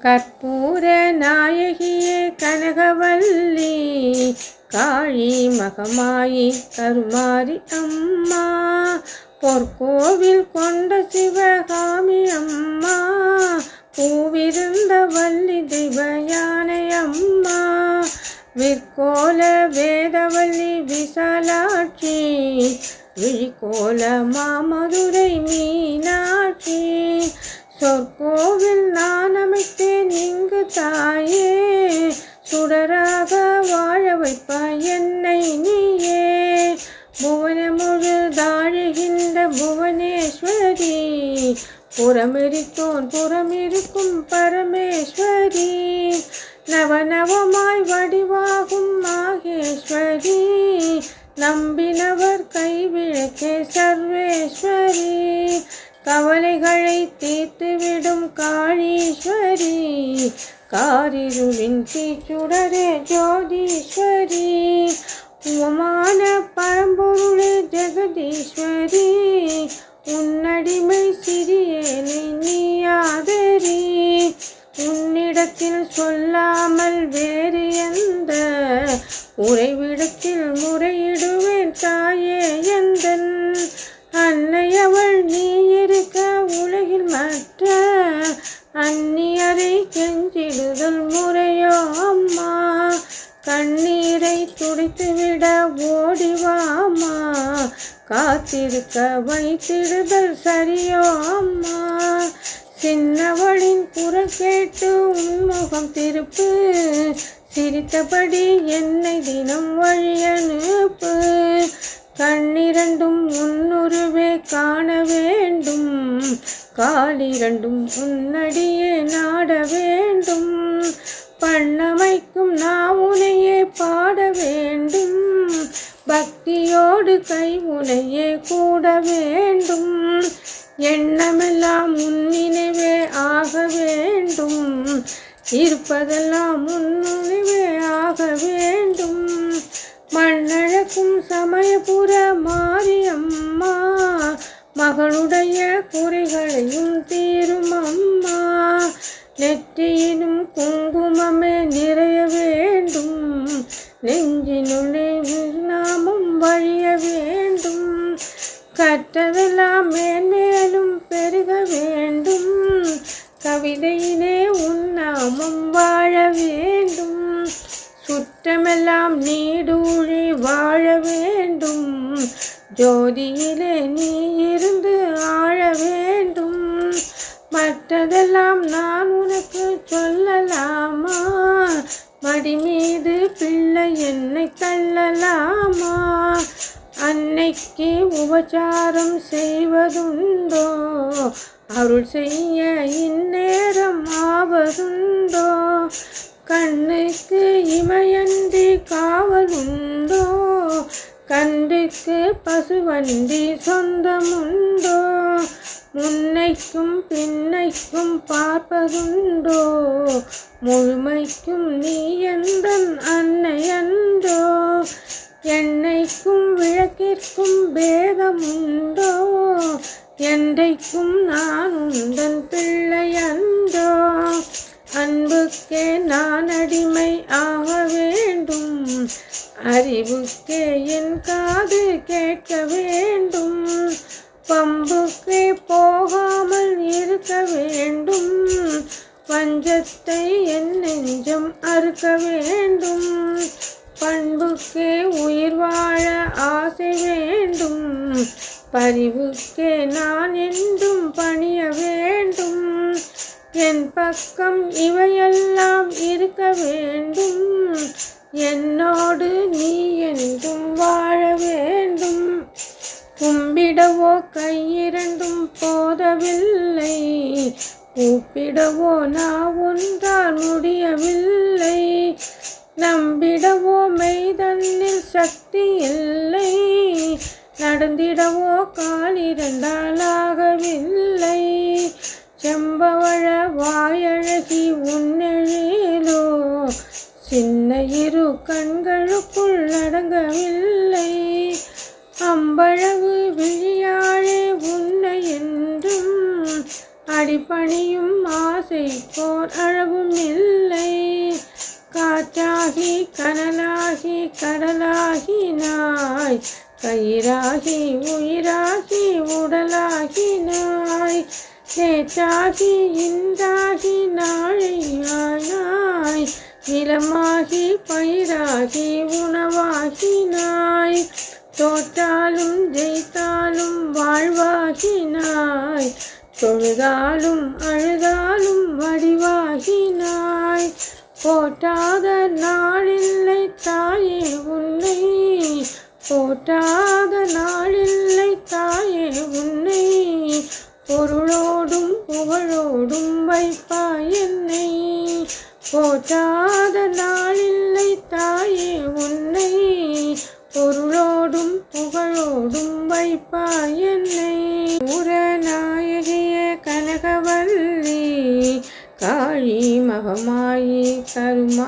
கற்பூர நாயகியே கனகவல்லி காழி மகமாயி கருமாரி அம்மா பொற்கோவில் கொண்ட சிவகாமி அம்மா பூவிருந்த வள்ளி தெய்வ அம்மா விற்கோல வேதவல்லி விசாலாட்சி விழிக்கோல மாமதுரை மீனாட்சி சொற்கோவில் நான் அமைத்தேன் இங்கு தாயே. சுடராக வாழ வைப்பாய் என்னை நீயே. புவனமுழு தாழுகின்ற புவனேஸ்வரி. புறமிருத்தோன் புறமிருக்கும் பரமேஸ்வரி. நவநவமாய் வடிவாகும் மாகேஸ்வரி. நம்பினவர் கைவிளக்கே சர்வேஸ்வரி. கவலைகளை தீர்த்துவிடும் காளீஸ்வரி. காரிருவின் தீச்சுடரே ஜோதீஸ்வரி. உமான பரம்பொருளே ஜெகதீஸ்வரி. உன்னடிமை சிறியேனை நீயாதரி உன்னிடத்தில் சொல்லாமல் வேறு எந்த உறைவிடத்தில் முறையிடுவேன் தாயே. கண்ணீரை துடைத்துவிட ஓடிவாமா? காத்திருக்க வைத்திடுதல் சரியோ அம்மா சின்னவளின் குரல் கேட்டு உன்முகம் திருப்பு. சிரித்தபடி என்னை தினம் வழியனுப்பு கண்ணிரண்டும் உன்னுருவே காண வேண்டும். காலிரண்டும் உன்னடியே நாட வேண்டும். பண்ணமைக்கும் நான் உனையே பாட வேண்டும். பக்தியோடு கை உனையே கூட வேண்டும். எண்ணமெல்லாம் முன்னினைவே ஆக வேண்டும். இருப்பதெல்லாம் உன்னினைவே ஆக வேண்டும். மண்ணழக்கும் சமயபுர மாரியம்மா மகளுடைய குறைகளையும் தீரும் அம்மா. கற்றதெல்லாம் மேலும் பெருக வேண்டும். கவிதையிலே உன்னாமம் வாழ வேண்டும். சுற்றமெல்லாம் நீடூழி வாழ வேண்டும். ஜோதியிலே நீ இருந்து ஆழ வேண்டும். மற்றதெல்லாம் நான் உனக்கு சொல்லலாமா? மடி மீது பிள்ளை என்னை தள்ளலாமா? அன்னைக்கு உபச்சாரம் செய்வதுண்டோ? அருள் செய்ய இந்நேரம் ஆவதுண்டோ? கண்ணுக்கு இமையன்றி காவலுண்டோ? கண்டுக்கு பசுவண்டி சொந்தமுண்டோ? முன்னைக்கும் பின்னைக்கும் பார்ப்பதுண்டோ? முழுமைக்கும் நீ எந்த அன்னையன்றோ? என்னைக்கும் விளக்கிற்கும் பேதம் உண்டோ என்றைக்கும் நான் உந்தன் பிள்ளை பிள்ளையன்றோ அன்புக்கே நான் அடிமை ஆக வேண்டும். அறிவுக்கே என் காது கேட்க வேண்டும். பம்புக்கே போகாமல் இருக்க வேண்டும். பஞ்சத்தை என் நெஞ்சம் அறுக்க வேண்டும். பண்புக்கு உயிர் வாழ ஆசை வேண்டும். பரிவுக்கு நான் என்றும் பணிய வேண்டும். என் பக்கம் இவையெல்லாம் இருக்க வேண்டும். என்னோடு நீ என்றும் வாழ வேண்டும். கும்பிடவோ கையிரண்டும் போதவில்லை. கூப்பிடவோ நான் ஒன்றால் முடியவில்லை. நம்பிடவோ மெய்தன்னில் சக்தி இல்லை. நடந்திடவோ காலிரண்டால் ஆகவில்லை செம்பவழ வாயழகி உன்னெழிலோ. சின்ன இரு கண்களுக்குள் அடங்கவில்லை அம்பழகு விழியாழே உன்னை என்றும். அடிப்பணியும் ஆசை போர் அளவும் இல்லை. காற்றாகி கனலாகி நாய். கயிறாகி உயிராகி உடலாகி நாய். நேற்றாகி இந்தாகி நாளையானாய் நிலமாகி பயிராகி உணவாகி நாய். தோற்றாலும் ஜெயித்தாலும் வாழ்வாகி நாய். தொழுதாலும் அழுதாலும் வடிவாகி நாய். போட்டாத நாளில்லை தாயே உன்னை. போட்டாத நாளில்லை தாயே உன்னை. பொருளோடும் புகழோடும் வைப்பாய் என்னை. போட்டாத நாளில்லை தாயே உன்னை. பொருளோடும் புகழோடும் வைப்பாய் என்னை. காளி மகமாயி கருமாரி அம்மா